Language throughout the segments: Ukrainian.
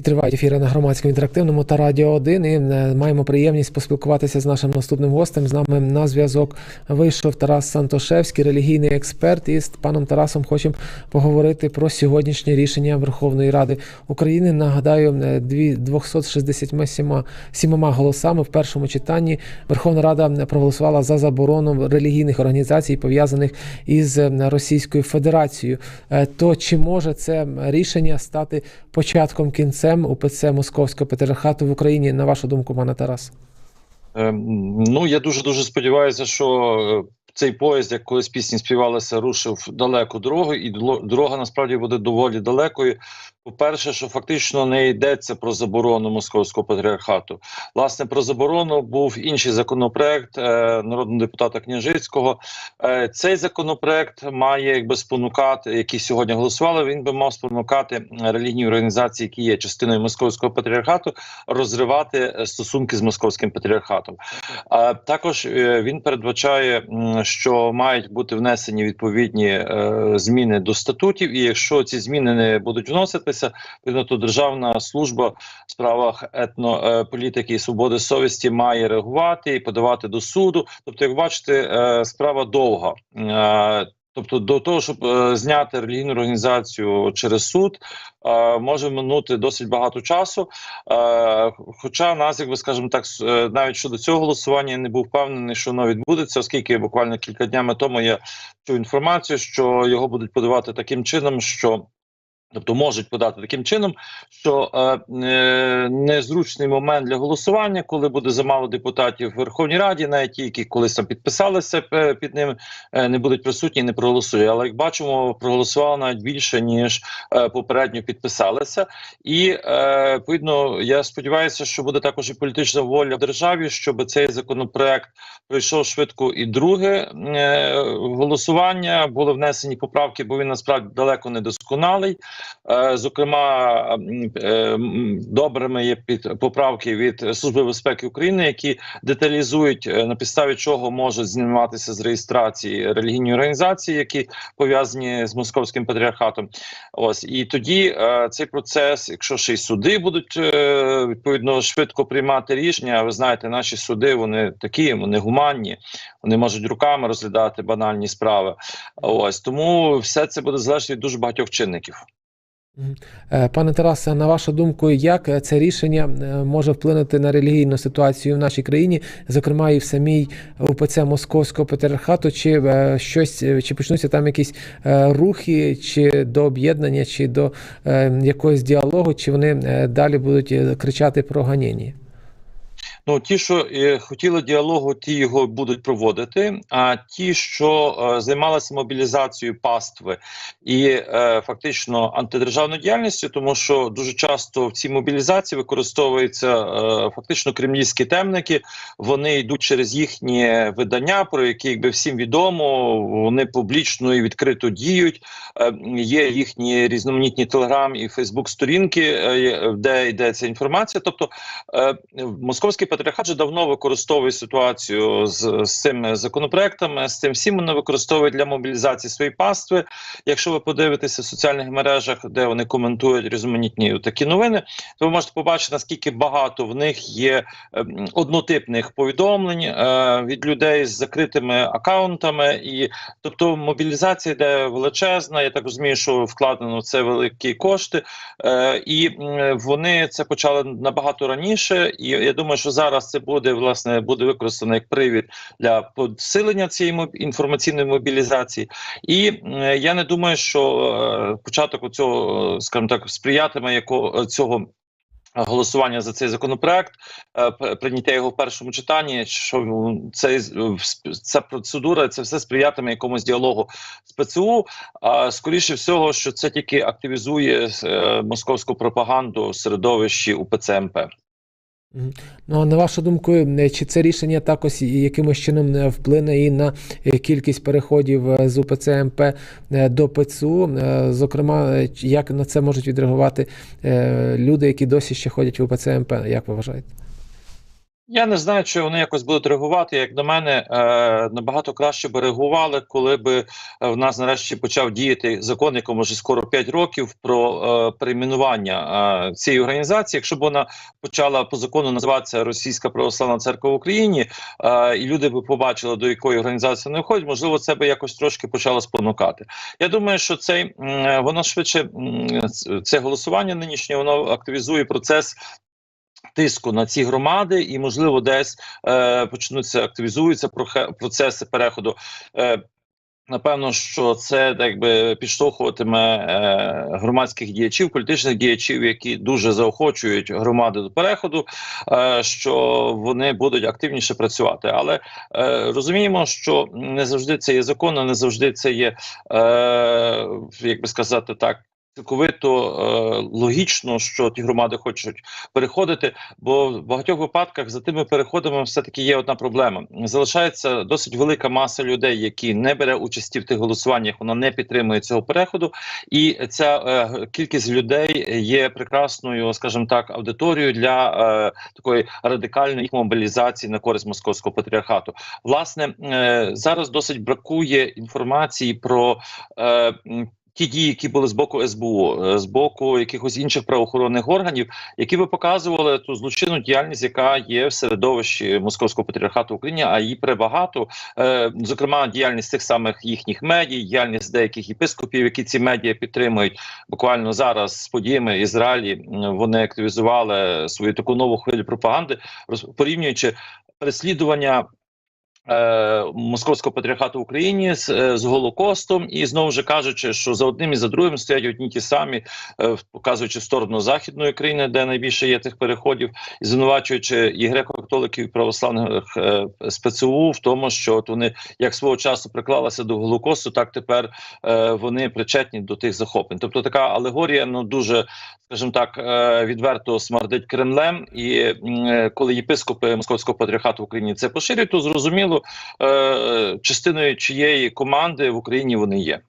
І тривають ефіри на громадському інтерактивному та радіо 1. І е, маємо приємність поспілкуватися з нашим наступним гостем. З нами на зв'язок вийшов Тарас Сантошевський, релігійний експерт. І з паном Тарасом хочемо поговорити про сьогоднішнє рішення Верховної Ради України. Нагадаю, е, дві 267 сімома голосами в першому читанні Верховна Рада проголосувала за заборону релігійних організацій, пов'язаних із е, Російською Федерацією. Е, То чи може це рішення стати початком кінцем УПЦ Московського патріархату в Україні, на вашу думку, пане Тарас? Ем, Ну, я дуже дуже сподіваюся, що е, цей поїзд, як колись пісні співалися, рушив далеку дорогу, і дорога насправді буде доволі далекою. По-перше, що фактично не йдеться про заборону московського патріархату. Власне, про заборону був інший законопроект е, народного депутата Княжицького. Е, цей законопроект має якби спонукати, який сьогодні голосували. Він би мав спонукати релігійні організації, які є частиною московського патріархату, розривати е, стосунки з московським патріархатом. А також е, він передбачає, що мають бути внесені відповідні е, зміни до статутів, і якщо ці зміни не будуть вноситися, відповідно, то державна служба в справах етнополітики і свободи совісті має реагувати і подавати до суду. Тобто, як бачите, е, справа довга. Е, Тобто до того, щоб е, зняти релігійну організацію через суд, е, може минути досить багато часу. Е, хоча нас, якби скажімо так, е, навіть щодо цього голосування я не був впевнений, що воно відбудеться, оскільки буквально кілька днями тому я чув інформацію, що його будуть подавати таким чином, що. Тобто можуть подати таким чином, що е, е, незручний момент для голосування, коли буде замало депутатів в Верховній Раді, навіть ті, які колись там підписалися е, під ним, е, не будуть присутні, не проголосує. Але як бачимо, проголосувало навіть більше ніж е, попередньо підписалися. І е, відповідно, я сподіваюся, що буде також і політична воля в державі, щоб цей законопроект пройшов швидко. І друге е, голосування були внесені поправки, бо він насправді далеко не досконалий. Е, зокрема, е, добрими є під поправки від Служби безпеки України, які деталізують е, на підставі чого можуть зніматися з реєстрації релігійні організації, які пов'язані з московським патріархатом. Ось і тоді цей процес, якщо ще й суди будуть відповідно швидко приймати рішення. Ви знаєте, наші суди вони такі, вони гуманні, вони можуть руками розглядати банальні справи. Ось тому все це буде залежати від дуже багатьох чинників. Е, Пане Тарасе, на вашу думку, як це рішення е, може вплинути на релігійну ситуацію в нашій країні, зокрема і в самій УПЦ Московського патріархату, чи е, щось, чи почнуться там якісь рухи, чи до об'єднання, чи до якогось діалогу, чи вони далі будуть кричати про ганіння? Ну, ті, що е, хотіли діалогу, ті його будуть проводити. А ті, що е, займалися мобілізацією пастви і е, фактично антидержавною діяльністю, тому що дуже часто в цій мобілізації використовуються е, фактично кремлівські темники. Вони йдуть через їхні видання, про які якби всім відомо. Вони публічно і відкрито діють. Е, є їхні різноманітні телеграм і фейсбук сторінки, е, де йде ця інформація. Тобто е, московський патріархат вже давно використовує ситуацію з, з цими законопроектами. З цим всім вони використовують для мобілізації своєї пастви. Якщо ви подивитеся в соціальних мережах, де вони коментують різноманітні такі новини, то ви можете побачити наскільки багато в них є ем, однотипних повідомлень е, від людей з закритими акаунтами, і тобто мобілізація йде величезна. Я так розумію, що вкладено в це великі кошти, е, і вони це почали набагато раніше. І я думаю, що зараз це буде власне буде використано як привід для посилення цієї інформаційної мобілізації. І е, я не думаю, що е, початок цього, скажімо так, сприятиме яко цього. Голосування за цей законопроект, е, прийняття його в першому читанні. Що цей ця процедура, це все сприятиме якомусь діалогу з ПЦУ. А скоріше всього, що це тільки активізує е, московську пропаганду середовищі УПЦ МП. Ну, а на вашу думку, чи це рішення також якимось чином е, вплине і на е, кількість переходів е, з УПЦ МП до ПЦУ? Зокрема, як на це можуть відреагувати люди, які досі ще ходять в УПЦ МП? Як ви вважаєте? Я не знаю, чи вони якось будуть реагувати. Як на мене, е, набагато краще би реагували, коли би е, в нас нарешті почав діяти закон, якому вже скоро 5 років про е, перейменування е, цієї організації. Якщо б вона почала по закону називатися Російська Православна Церква в Україні, е, і люди б побачили, до якої організації не входять, можливо, це би якось трошки почало спонукати. Я думаю, що цей м, воно швидше м, це голосування нинішнє, воно активізує процес тиску на ці громади, і можливо, десь е, почнуться активізуються процеси переходу. Е, Напевно, що це так би підштовхуватиме е, громадських діячів, політичних діячів, які дуже заохочують громади до переходу, е, що вони будуть активніше працювати. Але е, розуміємо, що не завжди це є законно, не завжди це є, е, як би сказати так. Цілковито е, логічно, що ті громади хочуть переходити, бо в багатьох випадках за тими переходами все таки є одна проблема. Залишається досить велика маса людей, які не бере участі в тих голосуваннях, вона не підтримує цього переходу, і ця е, кількість людей є прекрасною, скажімо так, аудиторією для е, такої радикальної мобілізації на користь московського патріархату. Власне, е, зараз досить бракує інформації про. Е, Ті дії, які були з боку СБУ, е, з боку якихось інших правоохоронних органів, які би показували ту злочинну діяльність, яка є в середовищі московського патріархату в Україні, а її пребагато, е, зокрема, діяльність тих самих їхніх медій, діяльність деяких єпископів, які ці медіа підтримують. Буквально зараз з подіями Ізраїлі вони активізували свою таку нову хвилю пропаганди, порівнюючи переслідування. Е, московського патріархату в Україні з, е, з Голокостом, і знову ж кажучи, що за одним і за другим стоять одні ті самі, е, показуючи сторону західної країни, де найбільше є тих переходів, і звинувачуючи і греко-католиків, і православних е, спецу в тому, що от вони як свого часу приклалися до Голокосту, так тепер е, вони причетні до тих захоплень. Тобто така алегорія, ну дуже скажімо так, е, відверто смердить Кремлем. І е, коли єпископи московського патріархату в Україні це поширюють, то зрозуміло, е, частиною чиєї команди в Україні вони є.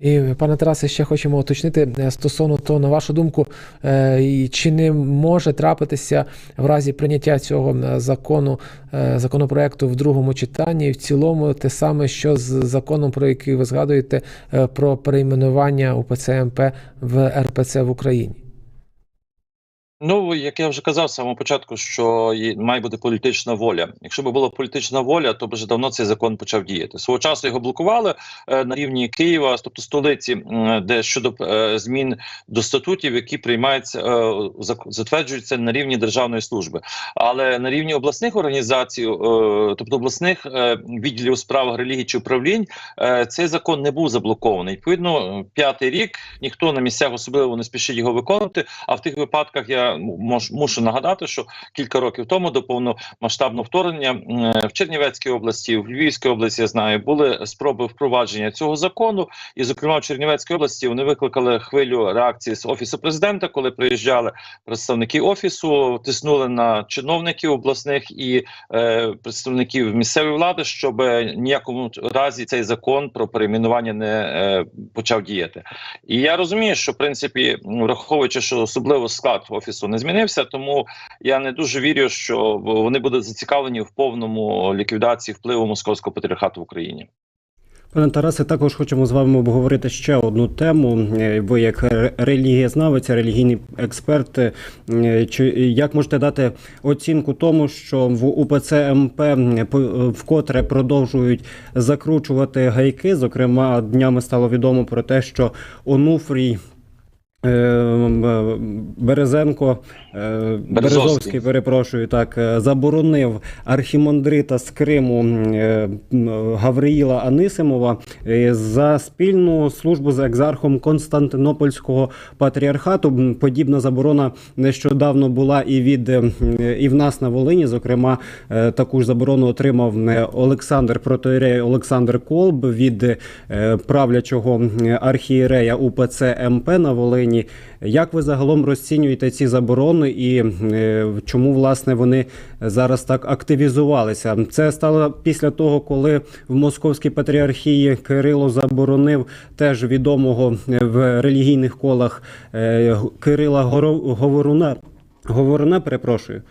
І, пане Тарасе, ще хочемо уточнити е, стосовно того, на вашу думку, е, чи не може трапитися в разі прийняття цього закону, законопроекту в другому читанні, в цілому те саме, що з законом, про який ви згадуєте, про перейменування УПЦ МП в РПЦ в Україні? Ну, як я вже казав з самого початку, що має бути політична воля. Якщо б була політична воля, то б вже давно цей закон почав діяти. Свого часу його блокували е, на рівні Києва, тобто столиці, де щодо е, змін до статутів, які приймаються, е, затверджуються на рівні державної служби. Але на рівні обласних організацій, тобто обласних відділів справ релігії чи управлінь, цей закон не був заблокований. Відповідно, п'ятий рік ніхто на місцях особливо не спішить його виконувати. А в тих випадках я ну, мож, мушу нагадати, що кілька років тому до повномасштабного вторгнення в Чернівецькій області, в Львівській області я знаю, були спроби впровадження цього закону. І, зокрема, в Чернівецькій області вони викликали хвилю реакції з офісу президента, коли приїжджали представники офісу, тиснули на чиновників обласних і е, представників місцевої влади, щоб ніякому разі цей закон про перейменування не е, почав діяти. І я розумію, що в принципі, враховуючи, що особливо склад офісу не змінився, тому я не дуже вірю, що вони будуть зацікавлені в повному ліквідації впливу московського патріархату в Україні. Пане Тарасе, також хочемо з вами обговорити ще одну тему. Е, Ви як релігієзнавець, релігійний експерт. е, Чи як можете дати оцінку тому, що в УПЦ МП е, вкотре продовжують закручувати гайки? Зокрема, днями стало відомо про те, що Онуфрій. Е, м, Березенко е, Березовський, перепрошую, так е, заборонив архімандрита з Криму е, Гавриїла Анисимова е, за спільну службу з екзархом Константинопольського патріархату. Подібна заборона нещодавно була і від е, і в нас на Волині. Зокрема, е, таку ж заборону отримав е, Олександр протоірей Олександр Колб від е, правлячого е, архієрея УПЦ МП на Волині. Як ви загалом розцінюєте ці заборони і е, чому власне вони зараз так активізувалися? Це стало після того, коли в московській патріархії Кирило заборонив теж відомого е, в релігійних колах е, Кирила Говоруна. Говоруна, перепрошую.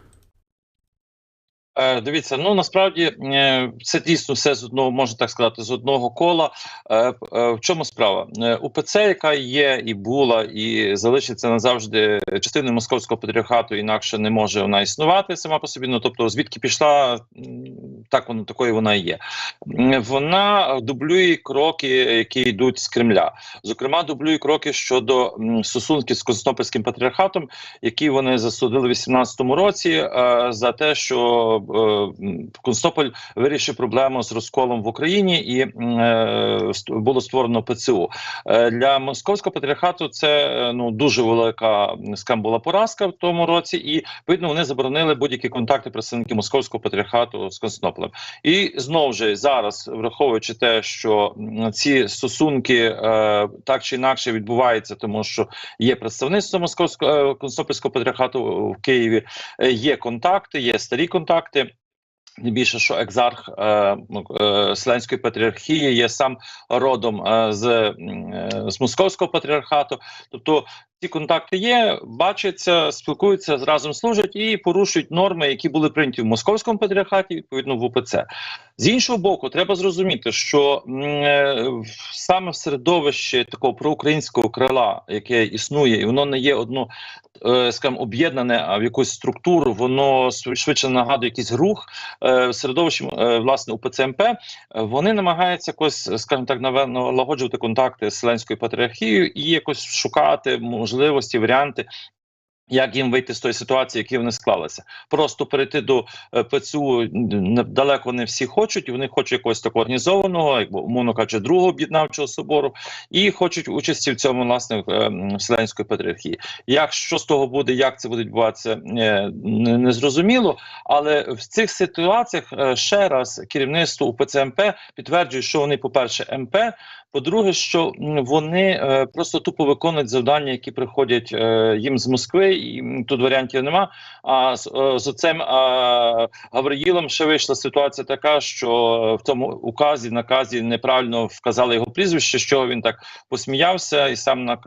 Е, дивіться, ну насправді е, це дійсно все з одного, можна так сказати, з одного кола. Е, в чому справа? Е, УПЦ, яка є і була, і залишиться назавжди частиною московського патріархату, інакше не може вона існувати сама по собі. Ну тобто, звідки пішла, так воно такою вона і є. Вона дублює кроки, які йдуть з Кремля. Зокрема, дублює кроки щодо стосунків з Константинопольським патріархатом, які вони засудили в 18-му році е, за те, що е, Константинополь вирішив проблему з розколом в Україні і е, було створено ПЦУ. Е, для московського патріархату це е, ну дуже велика м, скажімо, була поразка в тому році, і відповідно вони заборонили будь-які контакти представників московського патріархату з Константинополем. І знову ж зараз, враховуючи те, що ці стосунки е, так чи інакше відбуваються, тому що є представництво московського е, константинопольського патріархату в Києві, е, є контакти, є старі контакти. Більше, що екзарх е, ну, е, Вселенської патріархії є сам родом е, з, е, з московського патріархату. Тобто ці контакти є, бачаться, спілкуються, разом служать і порушують норми, які були прийняті в московському патріархаті, відповідно в УПЦ. З іншого боку, треба зрозуміти, що е, саме в середовищі такого проукраїнського крила, яке існує, і воно не є одно, е, скажімо, об'єднане а в якусь структуру, воно швидше нагадує якийсь рух е, в середовищі власне УПЦ МП, е, вони намагаються якось, скажімо так, налагоджувати контакти з Вселенською патріархією і якось шукати можливості, варіанти. Як їм вийти з тої ситуації, які вони склалися, просто перейти до е, ПЦУ далеко не всі хочуть, вони хочуть якогось такого організованого, якби умовно кажучи, другого об'єднавчого собору, і хочуть участі в цьому власне е, Вселенської патріархії. Як що з того буде, як це буде відбуватися, е, не, не. Але в цих ситуаціях е, ще раз керівництво УПЦ МП підтверджує, що вони, по-перше, МП, по-друге, що вони е, просто тупо виконують завдання, які приходять е, їм з Москви, і тут варіантів нема. А з, е, з оцем е, Гавриїлом ще вийшла ситуація така, що в тому указі, наказі неправильно вказали його прізвище, чого він так посміявся, і сам на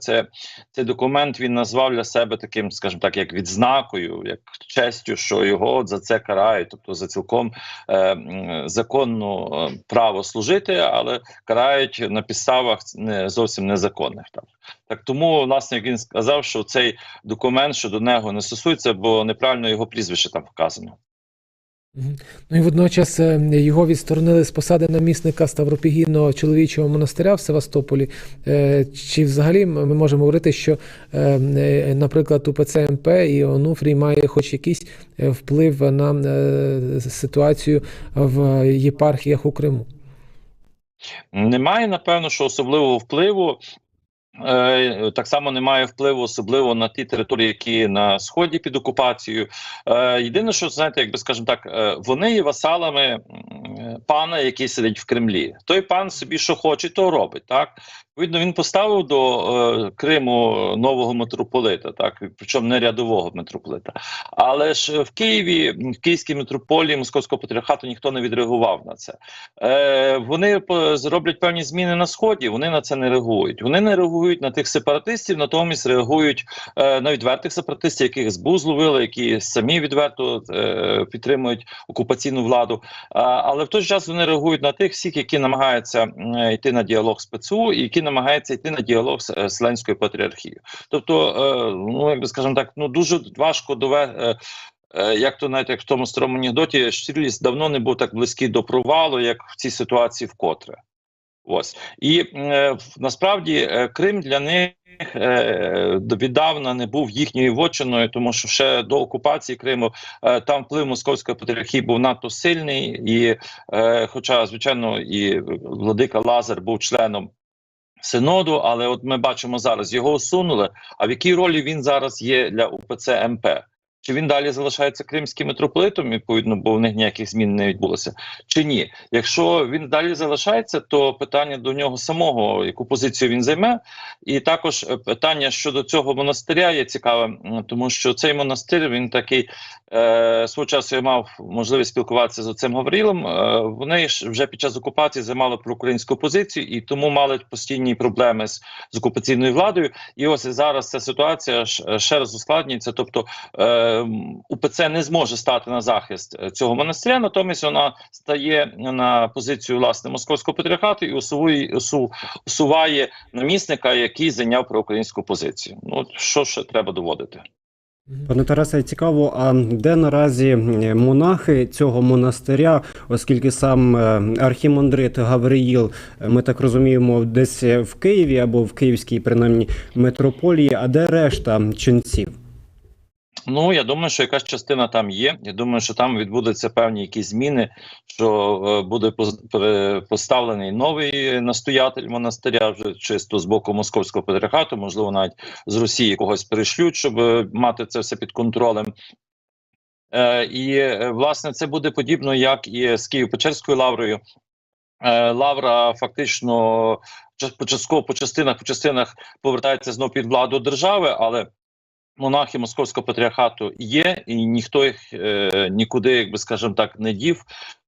це, цей документ він назвав для себе таким, скажімо так, як відзнакою, як честю, що його за це карають, тобто за цілком е, законну право служити, але карають на підставах не зовсім незаконних. Так. так тому, власне, як він сказав, що цей документ щодо нього не стосується, бо неправильно його прізвище там вказано. Ну і водночас е, його відсторонили з посади намісника Ставропігійного чоловічого монастиря в Севастополі. Е, Чи взагалі ми можемо говорити, що, е, наприклад, УПЦ МП і Онуфрій має хоч якийсь вплив на ситуацію в єпархіях у Криму? Немає, напевно, що особливого впливу. Е, так само немає впливу особливо на ті території, які на сході під окупацією. Е, єдине, що знаєте, якби скажемо так, е, вони є васалами пана, який сидить в Кремлі. Той пан собі що хоче, то робить. Так відповідно, він поставив до е, Криму нового митрополита, так причому не рядового митрополита. Але ж в Києві, в Київській митрополії Московського патріархату ніхто не відреагував на це. Е, вони зроблять певні зміни на сході. Вони на це не реагують. Вони не реагують на тих сепаратистів, натомість реагують е, на відвертих сепаратистів, яких СБУ зловили, які самі відверто е, підтримують окупаційну владу. А, але в той же час вони реагують на тих всіх, які намагаються е, йти на діалог з ПЦУ, і які намагаються йти на діалог з е, Вселенською патріархією. Тобто, е, ну якби скажемо так, ну дуже важко довести. Е, Як то навіть як в тому старому анекдоті, Штірліс давно не був так близький до провалу, як в цій ситуації вкотре. Ось і е, насправді е, Крим для них е, віддавна не був їхньою вотчиною, тому що ще до окупації Криму е, там вплив московської патріархії був надто сильний, і е, хоча, звичайно, і владика Лазар був членом. Синоду, але от ми бачимо зараз, його усунули. А в якій ролі він зараз є для УПЦ МП? Чи він далі залишається кримським митрополитом, відповідно, бо в них ніяких змін не відбулося, чи ні? Якщо він далі залишається, то питання до нього самого, яку позицію він займе, і також е, питання щодо цього монастиря є цікаве, тому що цей монастир він такий е, свого часу я мав можливість спілкуватися з оцим Гаврилом. Е, вони ж вже під час окупації займали проукраїнську позицію і тому мали постійні проблеми з, з окупаційною владою. І ось зараз ця ситуація ще раз ускладнюється. Тобто е, УПЦ не зможе стати на захист е, цього монастиря, натомість вона стає на позицію власне московського патріархату і усуває, усу, усуває намісника, який зайняв проукраїнську позицію. Ну що ще треба доводити? Пане Тарасе, цікаво, а де наразі монахи цього монастиря, оскільки сам е, архімандрит Гавриїл, е, ми так розуміємо, десь в Києві або в Київській, принаймні, митрополії, а де решта ченців? Ну я думаю, що якась частина там є. Я думаю, що там відбудуться певні якісь зміни, що е, буде поставлений новий настоятель монастиря, вже чисто з боку московського патріархату, можливо, навіть з Росії когось перешлють, щоб е, мати це все під контролем. Е, і е, власне це буде подібно, як і з Києво-Печерською лаврою. Е, Лавра фактично ча- початково по частинах по частинах повертається знов під владу держави, але монахи московського патріархату є, і ніхто їх е, нікуди, якби скажімо так, не дів. Е,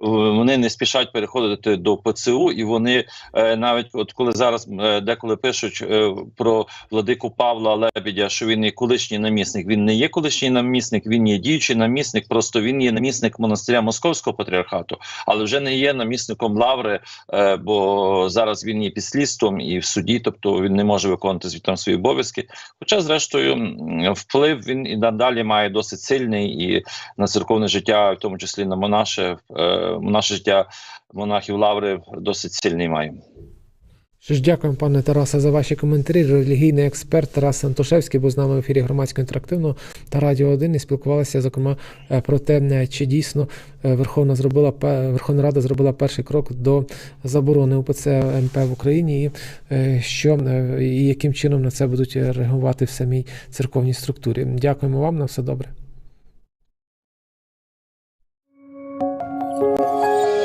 Вони не спішать переходити до ПЦУ, і вони е, навіть от коли зараз е, деколи пишуть е, про владику Павла Лебедя, що він є колишній намісник. Він не є колишній намісник, він є діючий намісник. Просто він є намісник монастиря московського патріархату, але вже не є намісником лаври, е, бо зараз він є під і в суді, тобто він не може виконувати звітом свої обов'язки. Хоча, зрештою, вплив він і надалі має досить сильний і на церковне життя, в тому числі на монаше, е, монаше життя монахів лаври досить сильний має. Що ж, дякуємо, пане Тарасе, за ваші коментарі. Релігійний експерт Тарас Антошевський був з нами в ефірі громадського інтерактивного та Радіо 1 і спілкувалися, зокрема, е, про те, е, чи дійсно е, Верховна зробила Верховна Рада зробила перший крок до заборони УПЦ МП в Україні, і що і яким чином на це будуть реагувати в самій церковній структурі. Дякуємо вам на все добре.